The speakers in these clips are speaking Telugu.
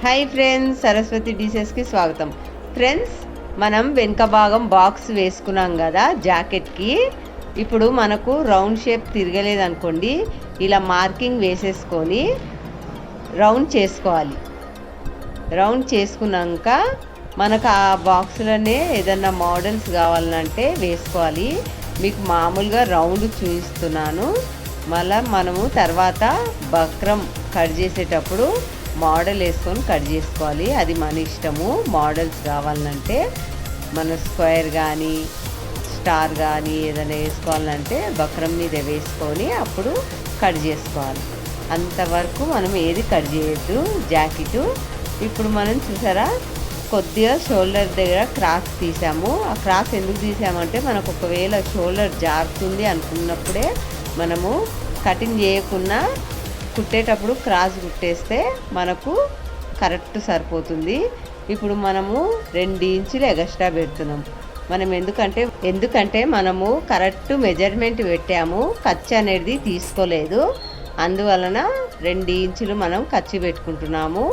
హాయ్ ఫ్రెండ్స్ సరస్వతి డిషెస్కి స్వాగతం. ఫ్రెండ్స్ మనం వెనుక భాగం బాక్స్ వేసుకున్నాం కదా జాకెట్కి. ఇప్పుడు మనకు రౌండ్ షేప్ తిరగలేదు అనుకోండి ఇలా మార్కింగ్ వేసేసుకొని రౌండ్ చేసుకోవాలి. రౌండ్ చేసుకున్నాక మనకు ఆ బాక్స్లోనే ఏదన్నా మోడల్స్ కావాలంటే వేసుకోవాలి. మీకు మామూలుగా రౌండ్ చూపిస్తున్నాను. మళ్ళీ మనము తర్వాత బక్రం కట్ చేసేటప్పుడు మోడల్ వేసుకొని కట్ చేసుకోవాలి. అది మన ఇష్టము. మోడల్స్ కావాలంటే మన స్క్వేర్ కానీ స్టార్ కానీ ఏదైనా వేసుకోవాలంటే బక్రం మీద వేసుకొని అప్పుడు కట్ చేసుకోవాలి. అంతవరకు మనం ఏది కట్ చేయొద్దు. జాకెట్. ఇప్పుడు మనం చూసారా? కొద్దిగా షోల్డర్ దగ్గర క్రాస్ తీసాము. ఆ క్రాస్ ఎందుకు తీసామంటే మనకు ఒకవేళ షోల్డర్ జారుతుంది అనుకున్నప్పుడే మనము కటింగ్ చేయకుండా కుట్టేటప్పుడు క్రాస్ కుట్టేస్తే మనకు కరెక్ట్ సరిపోతుంది. ఇప్పుడు మనము రెండు ఇంచులు ఎగస్ట్రా పెడుతున్నాం. మనం ఎందుకంటే ఎందుకంటే మనము కరెక్ట్ మెజర్మెంట్ పెట్టాము ఖర్చు అనేది తీసుకోలేదు. అందువలన రెండు ఇంచులు మనం ఖర్చు పెట్టుకుంటున్నాము.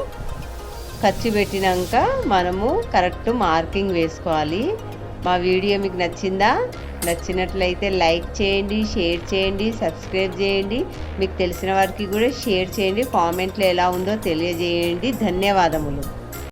ఖర్చు పెట్టినాక మనము కరెక్ట్ మార్కింగ్ వేసుకోవాలి. మా వీడియో మీకు నచ్చిందా? నచ్చినట్లయితే లైక్ చేయండి షేర్ చేయండి సబ్స్క్రైబ్ చేయండి. మీకు తెలిసిన వారికి కూడా షేర్ చేయండి. కామెంట్లో ఎలా ఉందో తెలియజేయండి. ధన్యవాదములు.